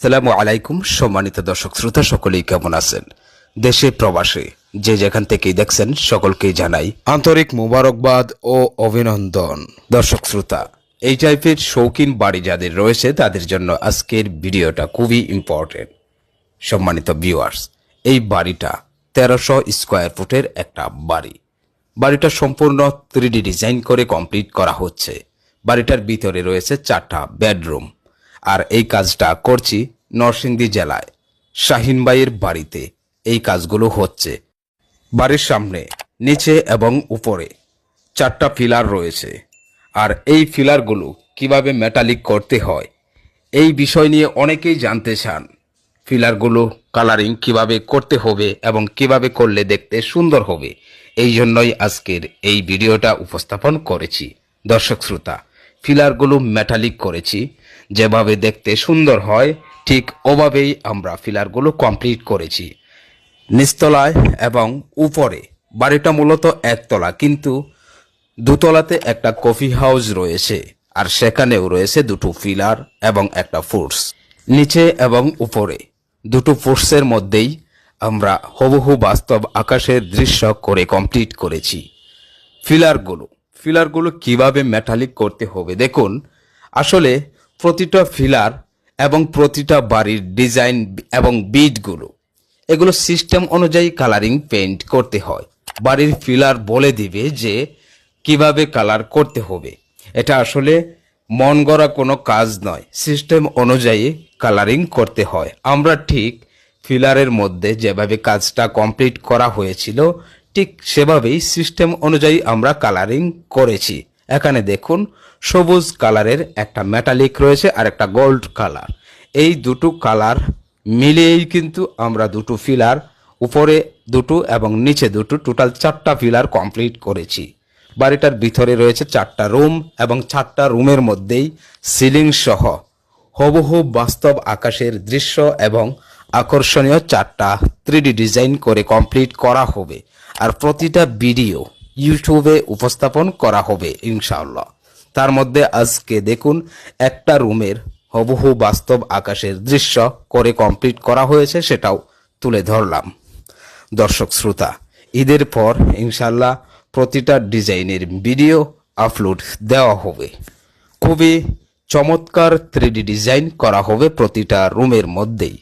সালামু আলাইকুম, সম্মানিত দর্শক শ্রোতা, সকলেই কেমন আছেন? দেশে প্রবাসে যে যেখান থেকেই দেখছেন, সকলকেই জানাই আন্তরিক মোবারকবাদ ও অভিনন্দন। দর্শক শ্রোতা, এই টাইপের শৌখিন বাড়ি যাদের রয়েছে, তাদের জন্য আজকের ভিডিওটা খুবই ইম্পর্টেন্ট সম্মানিত ভিউয়ার্স এই বাড়িটা তেরোশো স্কোয়ার ফুটের একটা বাড়ি। বাড়িটা সম্পূর্ণ থ্রিডি ডিজাইন করে কমপ্লিট করা হচ্ছে। বাড়িটার ভিতরে রয়েছে চারটা বেডরুম আর এই কাজটা করছি নরসিংদী জেলায়। শাহিনবাইয়ের বাড়িতে এই কাজগুলো হচ্ছে। বাড়ির সামনে, নিচে এবং উপরে চারটা পিলার রয়েছে। আর এই পিলারগুলো কীভাবে মেটালিক করতে হয়, এই বিষয় নিয়ে অনেকেই জানতে চান। ফিলারগুলো কালারিং কীভাবে করতে হবে এবং কীভাবে করলে দেখতে সুন্দর হবে, এই জন্যই আজকের এই ভিডিওটা উপস্থাপন করেছি। দর্শক শ্রোতা ফিলারগুলো মেটালিক করেছি। যেভাবে দেখতে সুন্দর হয়, ঠিক ওভাবেই আমরা ফিলারগুলো কমপ্লিট করেছি। নিচতলায় এবং উপরে, বাড়িটা মূলত একতলা, কিন্তু দুতলাতে একটা কফি হাউস রয়েছে, আর সেখানেও রয়েছে দুটো ফিলার এবং একটা ফোর্স নিচে এবং উপরে, দুটো ফোর্সের মধ্যেই আমরা হুবহু বাস্তব আকাশের দৃশ্য করে কমপ্লিট করেছি। ফিলারগুলো ফিলারগুলো কীভাবে মেটালিক করতে হবে? দেখুন, আসলে প্রতিটা ফিলার এবং প্রতিটা বাড়ির ডিজাইন এবং বিটগুলো এগুলো সিস্টেম অনুযায়ী কালারিং পেইন্ট করতে হয়। বাড়ির ফিলার বলে দিবে যে কীভাবে কালার করতে হবে। এটা আসলে মন গড়া কোনো কাজ নয় সিস্টেম অনুযায়ী কালারিং করতে হয়। আমরা ঠিক ফিলারের মধ্যে যেভাবে কাজটা কমপ্লিট করা হয়েছিল ঠিক সেভাবেই সিস্টেম অনুযায়ী আমরা কালারিং করেছি। এখানে দেখুন, সবুজ কালারের একটা মেটালিক রয়েছে আর একটা গোল্ড কালার এই দুটো কালার মিলিয়েই কিন্তু আমরা দুটো ফিলার উপরে দুটো এবং নিচে দুটো টোটাল চারটা ফিলার কমপ্লিট করেছি। বাড়িটার ভিতরে রয়েছে চারটা রুম এবং চারটা রুমের মধ্যেই সিলিং সহ। হুবহু বাস্তব আকাশের দৃশ্য এবং আকর্ষণীয় চারটা থ্রিডি ডিজাইন করে কমপ্লিট করা হবে। আর প্রতিটা ভিডিও ইউটিউবে উপস্থাপন করা হবে, ইনশাআল্লাহ। তার মধ্যে আজকে দেখুন, একটা রুমের হুবহু বাস্তব আকাশের দৃশ্য করে কমপ্লিট করা হয়েছে, সেটাও তুলে ধরলাম। দর্শক, শ্রোতা, ঈদের পর ইনশাল্লাহ প্রতিটা ডিজাইনের ভিডিও আপলোড দেওয়া হবে। খুবই চমৎকার থ্রিডি ডিজাইন করা হবে প্রতিটা রুমের মধ্যেই।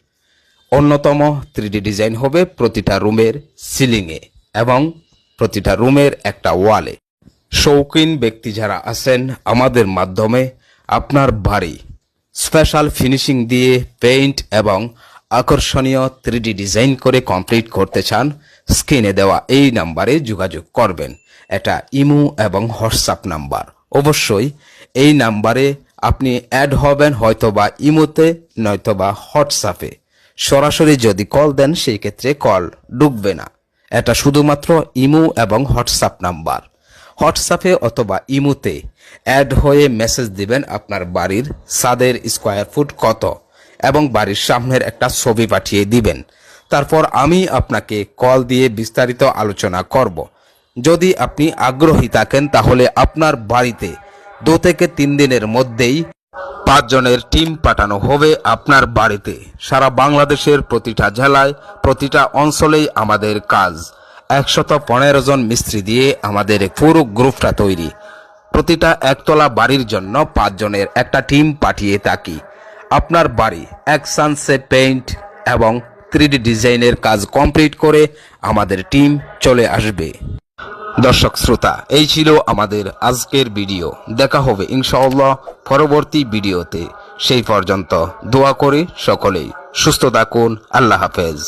অন্যতম থ্রিডি ডিজাইন হবে প্রতিটা রুমের সিলিংয়ে এবং প্রতিটা রুমের একটা ওয়ালে শৌখিন ব্যক্তি যারা আছেন আমাদের মাধ্যমে আপনার বাড়ি স্পেশাল ফিনিশিং দিয়ে পেইন্ট এবং আকর্ষণীয় থ্রিডি ডিজাইন করে কমপ্লিট করতে চান স্ক্রিনে দেওয়া এই নাম্বারে যোগাযোগ করবেন। এটা ইমো এবং হোয়াটসঅ্যাপ নাম্বার। অবশ্যই এই নাম্বারে আপনি অ্যাড হবেন, হয়তোবা ইমোতে, নয়তোবা হোয়াটসঅ্যাপে। সরাসরি যদি কল দেন, সেই ক্ষেত্রে কল ঢুকবে না। এটা শুধুমাত্র ইমো এবং হোয়াটসঅ্যাপ নাম্বার। হোয়াটসঅ্যাপে অথবা ইমোতে অ্যাড হয়ে মেসেজ দিবেন আপনার বাড়ির সাদের স্কোয়ার ফুট কত এবং বাড়ির সামনের একটা ছবি পাঠিয়ে দিবেন। তারপর আমি আপনাকে কল দিয়ে বিস্তারিত আলোচনা করব। যদি আপনি আগ্রহী থাকেন, তাহলে আপনার বাড়িতে দু থেকে তিন দিনের মধ্যেই পাঁচজনের টিম পাঠানো হবে আপনার বাড়িতে। সারা বাংলাদেশের প্রতিটা জেলায়, প্রতিটা অঞ্চলেই আমাদের কাজ। একশত পনেরো জন মিস্ত্রি দিয়ে আমাদের পুরো গ্রুপটা তৈরি। প্রতিটা একতলা বাড়ির জন্য পাঁচজনের একটা টিম পাঠিয়ে থাকি। আপনার বাড়ি এক সানসে পেইন্ট এবং থ্রিডি ডিজাইনের কাজ কমপ্লিট করে আমাদের টিম চলে আসবে। দর্শক শ্রোতা, এই ছিল আমাদের আজকের ভিডিও। দেখা হবে ইনশাআল্লাহ পরবর্তী ভিডিওতে। সেই পর্যন্ত দোয়া করে সকলেই সুস্থ থাকুন। আল্লাহ হাফেজ।